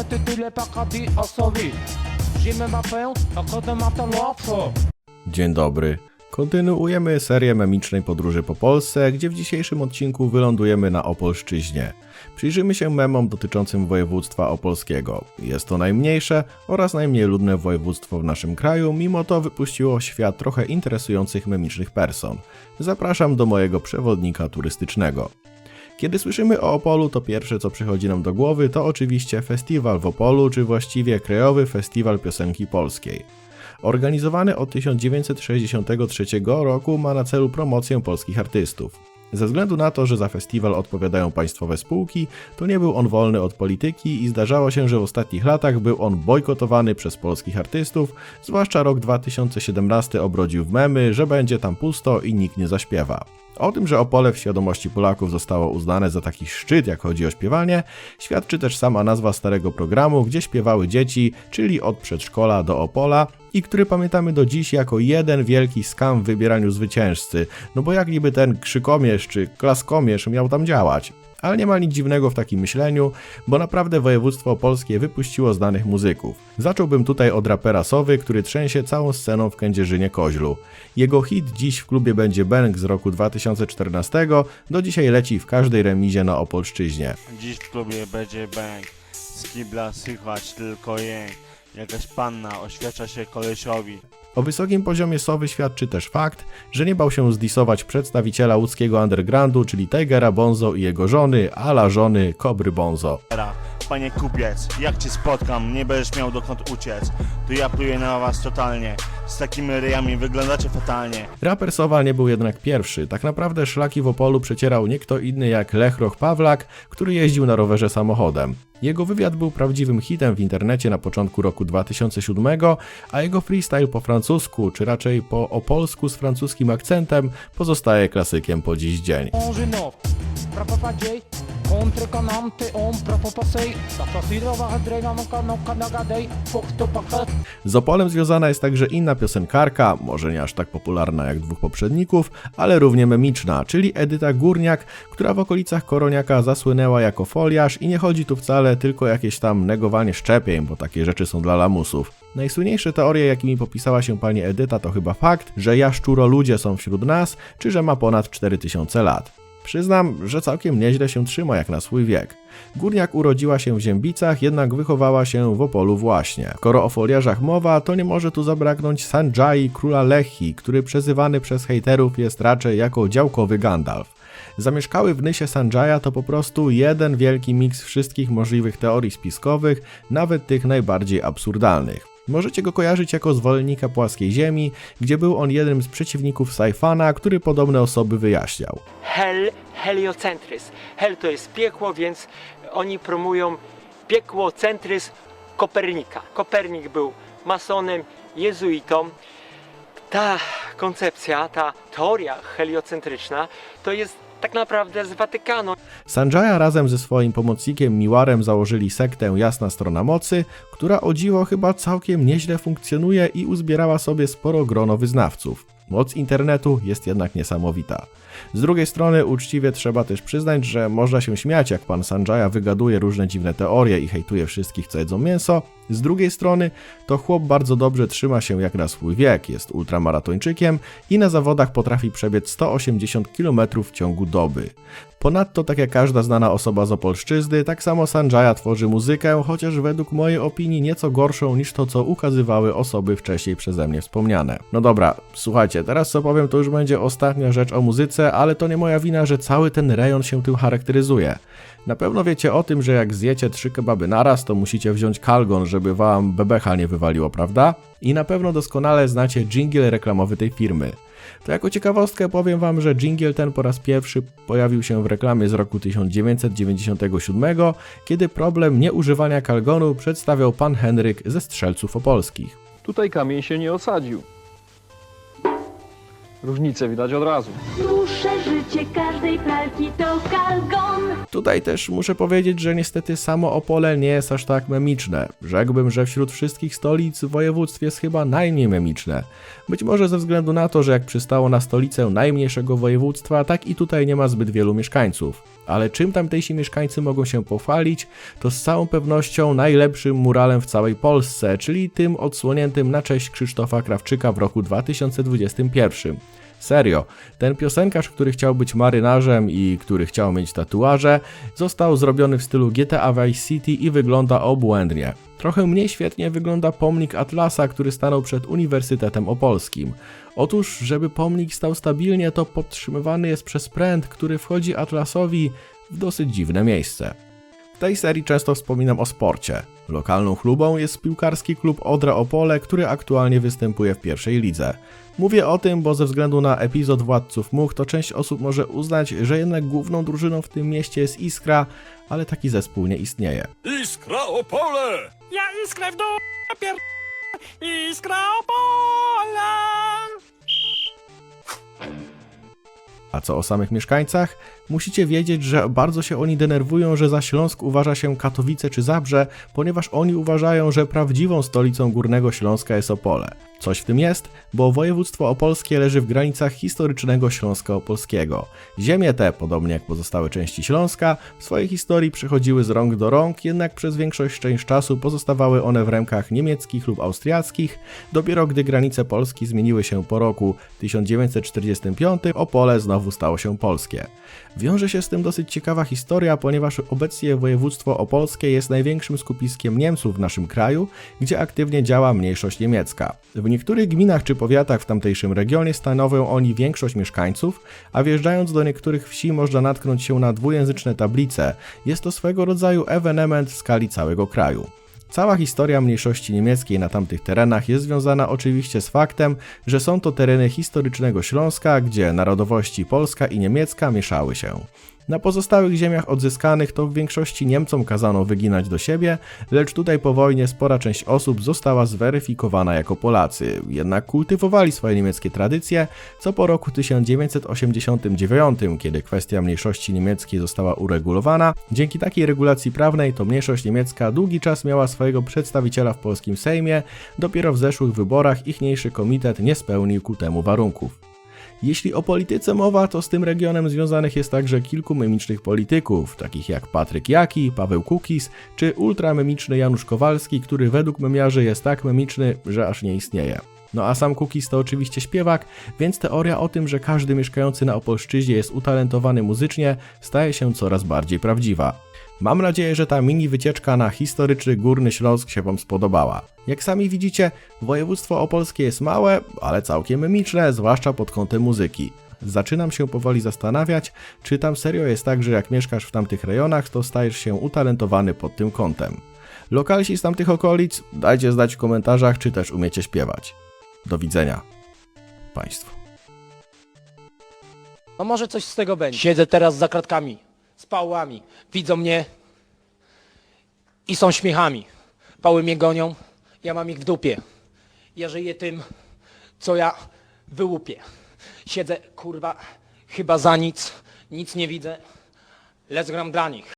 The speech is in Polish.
Un tété, les paradis à sauver. J'ai même ma peine, à cause de ma talent, Dzień dobry. Kontynuujemy serię memicznej podróży po Polsce, gdzie w dzisiejszym odcinku wylądujemy na Opolszczyźnie. Przyjrzymy się memom dotyczącym województwa opolskiego. Jest to najmniejsze oraz najmniej ludne województwo w naszym kraju, mimo to wypuściło świat trochę interesujących memicznych person. Zapraszam do mojego przewodnika turystycznego. Kiedy słyszymy o Opolu, to pierwsze co przychodzi nam do głowy to oczywiście festiwal w Opolu, czy właściwie Krajowy Festiwal Piosenki Polskiej. Organizowany od 1963 roku ma na celu promocję polskich artystów. Ze względu na to, że za festiwal odpowiadają państwowe spółki, to nie był on wolny od polityki i zdarzało się, że w ostatnich latach był on bojkotowany przez polskich artystów, zwłaszcza rok 2017 obrodził w memy, że będzie tam pusto i nikt nie zaśpiewa. O tym, że Opole w świadomości Polaków zostało uznane za taki szczyt, jak chodzi o śpiewanie, świadczy też sama nazwa starego programu, gdzie śpiewały dzieci, czyli od przedszkola do Opola, i który pamiętamy do dziś jako jeden wielki skam w wybieraniu zwycięzcy, no bo jak niby ten krzykomierz czy klaskomierz miał tam działać? Ale nie ma nic dziwnego w takim myśleniu, bo naprawdę województwo opolskie wypuściło znanych muzyków. Zacząłbym tutaj od rapera Sowy, który trzęsie całą sceną w Kędzierzynie Koźlu. Jego hit dziś w klubie będzie Bang z roku 2014, do dzisiaj leci w każdej remizie na Opolszczyźnie. Dziś w klubie będzie bang Z kibla słychać tylko jęk Jakaś panna oświadcza się kolesiowi O wysokim poziomie Sowy świadczy też fakt, że nie bał się zdisować przedstawiciela łódzkiego undergroundu, czyli Tigera Bonzo i jego żony, ala żony Kobry Bonzo. Panie kupiec, jak cię spotkam, nie będziesz miał dokąd uciec To ja pluję na was totalnie Z takimi ryjami wyglądacie fatalnie Raper Sowa nie był jednak pierwszy. Tak naprawdę szlaki w Opolu przecierał nie kto inny jak Lechroch Pawlak, który jeździł na rowerze samochodem. Jego wywiad był prawdziwym hitem w internecie na początku roku 2007, a jego freestyle po francusku, czy raczej po opolsku z francuskim akcentem, pozostaje klasykiem po dziś dzień. Z Opolem związana jest także inna piosenkarka, może nie aż tak popularna jak dwóch poprzedników, ale równie memiczna, czyli Edyta Górniak, która w okolicach Koroniaka zasłynęła jako foliarz i nie chodzi tu wcale tylko o jakieś tam negowanie szczepień, bo takie rzeczy są dla lamusów. Najsłynniejsze teorie, jakimi popisała się pani Edyta, to chyba fakt, że jaszczuro ludzie są wśród nas, czy że ma ponad 4000 lat. Przyznam, że całkiem nieźle się trzyma jak na swój wiek. Górniak urodziła się w Ziębicach, jednak wychowała się w Opolu właśnie. Skoro o foliarzach mowa, to nie może tu zabraknąć Sanjai króla Lechi, który przezywany przez hejterów jest raczej jako działkowy Gandalf. Zamieszkały w Nysie Sanjaya to po prostu jeden wielki miks wszystkich możliwych teorii spiskowych, nawet tych najbardziej absurdalnych. Możecie go kojarzyć jako zwolennika płaskiej ziemi, gdzie był on jednym z przeciwników Saifana, który podobne osoby wyjaśniał. hel, heliocentryzm. Hel to jest piekło, więc oni promują piekłocentryzm Kopernika. Kopernik był masonem, jezuitą. Ta koncepcja, ta teoria heliocentryczna to jest tak naprawdę z Watykanu. Sanjaya razem ze swoim pomocnikiem Miwarem założyli sektę Jasna Strona Mocy, która o dziwo chyba całkiem nieźle funkcjonuje i uzbierała sobie sporo grono wyznawców. Moc internetu jest jednak niesamowita. Z drugiej strony uczciwie trzeba też przyznać, że można się śmiać jak pan Sanjaya wygaduje różne dziwne teorie i hejtuje wszystkich co jedzą mięso. Z drugiej strony to chłop bardzo dobrze trzyma się jak na swój wiek, jest ultramaratończykiem i na zawodach potrafi przebiec 180 km w ciągu doby. Ponadto, tak jak każda znana osoba z Opolszczyzny, tak samo Sanjaya tworzy muzykę, chociaż według mojej opinii nieco gorszą niż to, co ukazywały osoby wcześniej przeze mnie wspomniane. No dobra, słuchajcie, teraz co powiem to już będzie ostatnia rzecz o muzyce, ale to nie moja wina, że cały ten rejon się tym charakteryzuje. Na pewno wiecie o tym, że jak zjecie trzy kebaby naraz, to musicie wziąć kalgon, żeby wam bebecha nie wywaliło, prawda? I na pewno doskonale znacie jingle reklamowy tej firmy. To jako ciekawostkę powiem wam, że jingle ten po raz pierwszy pojawił się w reklamie z roku 1997, kiedy problem nieużywania kalgonu przedstawiał pan Henryk ze Strzelców Opolskich. Tutaj kamień się nie osadził. Różnicę widać od razu. Dłuższe życie każdej pralki to kalgon. Tutaj też muszę powiedzieć, że niestety samo Opole nie jest aż tak memiczne. Rzekłbym, że wśród wszystkich stolic województw jest chyba najmniej memiczne. Być może ze względu na to, że jak przystało na stolicę najmniejszego województwa, tak i tutaj nie ma zbyt wielu mieszkańców. Ale czym tamtejsi mieszkańcy mogą się pochwalić, to z całą pewnością najlepszym muralem w całej Polsce, czyli tym odsłoniętym na cześć Krzysztofa Krawczyka w roku 2021. Serio, ten piosenkarz, który chciał być marynarzem i który chciał mieć tatuaże, został zrobiony w stylu GTA Vice City i wygląda obłędnie. Trochę mniej świetnie wygląda pomnik Atlasa, który stanął przed Uniwersytetem Opolskim. Otóż, żeby pomnik stał stabilnie, to podtrzymywany jest przez pręt, który wchodzi Atlasowi w dosyć dziwne miejsce. W tej serii często wspominam o sporcie. Lokalną chlubą jest piłkarski klub Odra Opole, który aktualnie występuje w pierwszej lidze. Mówię o tym, bo ze względu na epizod Władców Much, to część osób może uznać, że jednak główną drużyną w tym mieście jest Iskra, ale taki zespół nie istnieje. Iskra Opole! Ja iskrę w dół, pier... Iskra Opola! A co o samych mieszkańcach? Musicie wiedzieć, że bardzo się oni denerwują, że za Śląsk uważa się Katowice czy Zabrze, ponieważ oni uważają, że prawdziwą stolicą Górnego Śląska jest Opole. Coś w tym jest, bo województwo opolskie leży w granicach historycznego Śląska Opolskiego. Ziemie te, podobnie jak pozostałe części Śląska, w swojej historii przechodziły z rąk do rąk, jednak przez większość część czasu pozostawały one w rękach niemieckich lub austriackich. Dopiero gdy granice Polski zmieniły się po roku 1945, Opole znowu stało się polskie. Wiąże się z tym dosyć ciekawa historia, ponieważ obecnie województwo opolskie jest największym skupiskiem Niemców w naszym kraju, gdzie aktywnie działa mniejszość niemiecka. W niektórych gminach czy powiatach w tamtejszym regionie stanowią oni większość mieszkańców, a wjeżdżając do niektórych wsi można natknąć się na dwujęzyczne tablice. Jest to swego rodzaju ewenement w skali całego kraju. Cała historia mniejszości niemieckiej na tamtych terenach jest związana oczywiście z faktem, że są to tereny historycznego Śląska, gdzie narodowości polska i niemiecka mieszały się. Na pozostałych ziemiach odzyskanych to w większości Niemcom kazano wyginać do siebie, lecz tutaj po wojnie spora część osób została zweryfikowana jako Polacy, jednak kultywowali swoje niemieckie tradycje, co po roku 1989, kiedy kwestia mniejszości niemieckiej została uregulowana, dzięki takiej regulacji prawnej to mniejszość niemiecka długi czas miała swojego przedstawiciela w polskim Sejmie, dopiero w zeszłych wyborach ichniejszy komitet nie spełnił ku temu warunków. Jeśli o polityce mowa, to z tym regionem związanych jest także kilku memicznych polityków, takich jak Patryk Jaki, Paweł Kukis czy ultramemiczny Janusz Kowalski, który według memiarzy jest tak memiczny, że aż nie istnieje. No a sam Kukis to oczywiście śpiewak, więc teoria o tym, że każdy mieszkający na Opolszczyźnie jest utalentowany muzycznie, staje się coraz bardziej prawdziwa. Mam nadzieję, że ta mini wycieczka na historyczny Górny Śląsk się Wam spodobała. Jak sami widzicie, województwo opolskie jest małe, ale całkiem memiczne, zwłaszcza pod kątem muzyki. Zaczynam się powoli zastanawiać, czy tam serio jest tak, że jak mieszkasz w tamtych rejonach, to stajesz się utalentowany pod tym kątem. Lokalsi z tamtych okolic, dajcie znać w komentarzach, czy też umiecie śpiewać. Do widzenia Państwu. No może coś z tego będzie. Siedzę teraz za kratkami, z pałami. Widzą mnie i są śmiechami. Pały mnie gonią, ja mam ich w dupie. Ja żyję tym, co ja wyłupię. Siedzę, kurwa, chyba za nic, nic nie widzę, lecz gram dla nich.